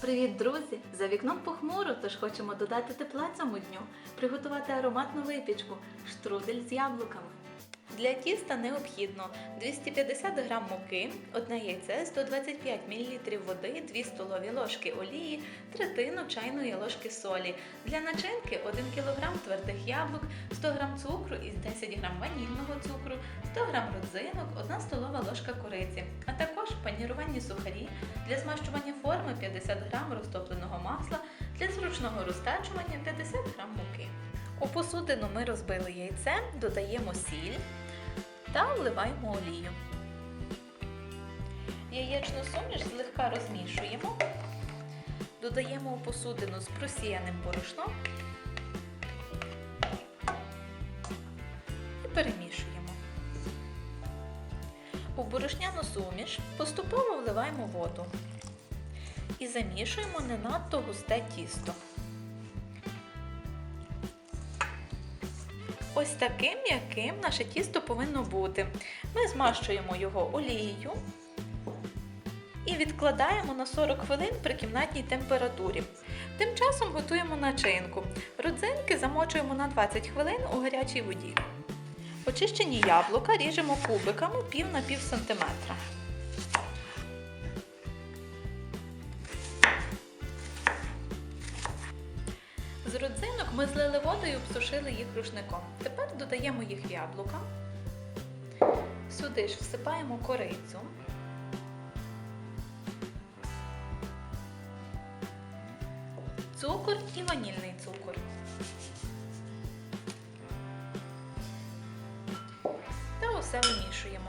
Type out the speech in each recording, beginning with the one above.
Привіт, друзі! За вікном похмуро, тож хочемо додати тепла цьому дню, приготувати ароматну випічку штрудель з яблуками. Для тіста необхідно 250 г муки, одне яйце, 125 мл води, 2 столові ложки олії, третину чайної ложки солі. Для начинки 1 кг твердих яблук, 100 г цукру із 10 г ванільного цукру, 100 г родзинок, 1 столова ложка кориці, а також панірувальні сухарі для змащування форми 50 г розтопленого масла, для зручного розтачування 50 г муки. У посудину ми розбили яйце, додаємо сіль та вливаємо олію. Яєчну суміш злегка розмішуємо, додаємо у посудину з просіяним борошном і перемішуємо. У борошняну суміш поступово вливаємо воду і замішуємо не надто густе тісто. Ось таким м'яким наше тісто повинно бути. Ми змащуємо його олією і відкладаємо на 40 хвилин при кімнатній температурі. Тим часом готуємо начинку. Родзинки замочуємо на 20 хвилин у гарячій воді. Очищені яблука ріжемо кубиками пів на пів сантиметра. З родзинок ми злили воду і обсушили їх рушником. Тепер додаємо їх яблука. Сюди ж всипаємо корицю. Цукор і ванільний цукор. Та усе вимішуємо.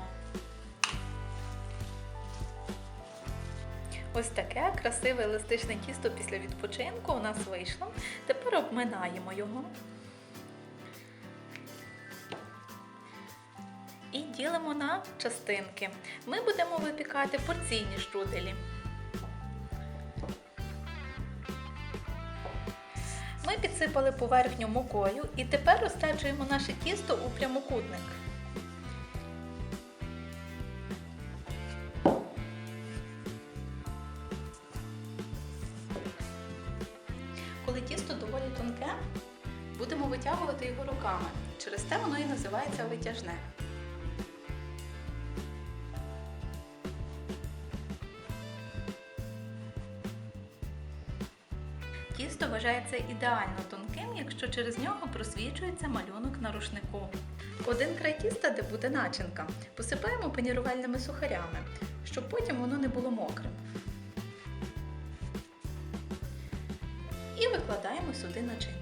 Ось таке красиве еластичне тісто після відпочинку у нас вийшло. Тепер обминаємо його і ділимо на частинки. Ми будемо випікати порційні штруделі. Ми підсипали поверхню мукою і тепер розтачуємо наше тісто у прямокутник. Коли тісто доволі тонке, будемо витягувати його руками. Через те воно і називається витяжне. Тісто вважається ідеально тонким, якщо через нього просвічується малюнок на рушнику. Один край тіста, де буде начинка, посипаємо панірувальними сухарями, щоб потім воно не було мокрим. І викладаємо сюди начинку.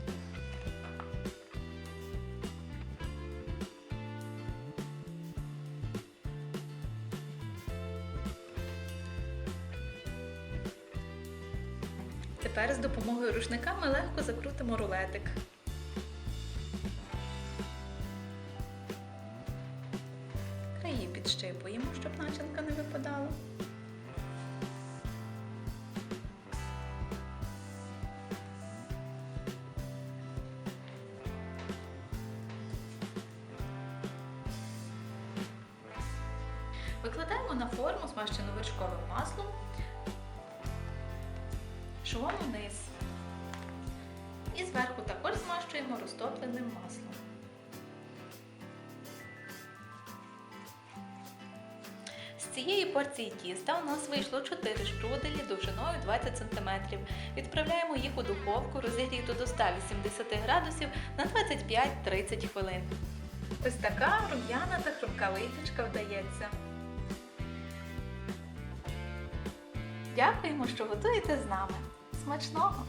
Тепер з допомогою рушника ми легко закрутимо рулетик. Краї підщипуємо, щоб начинка не випадала. Викладаємо на форму змащену вершковим маслом, швом вниз. І зверху також змащуємо розтопленим маслом. З цієї порції тіста у нас вийшло 4 штруделі довжиною 20 см. Відправляємо їх у духовку, розігріту до 180 градусів на 25-30 хвилин. Ось така рум'яна та хрумка випічка вдається. Дякуємо, що готуєте з нами. Смачного!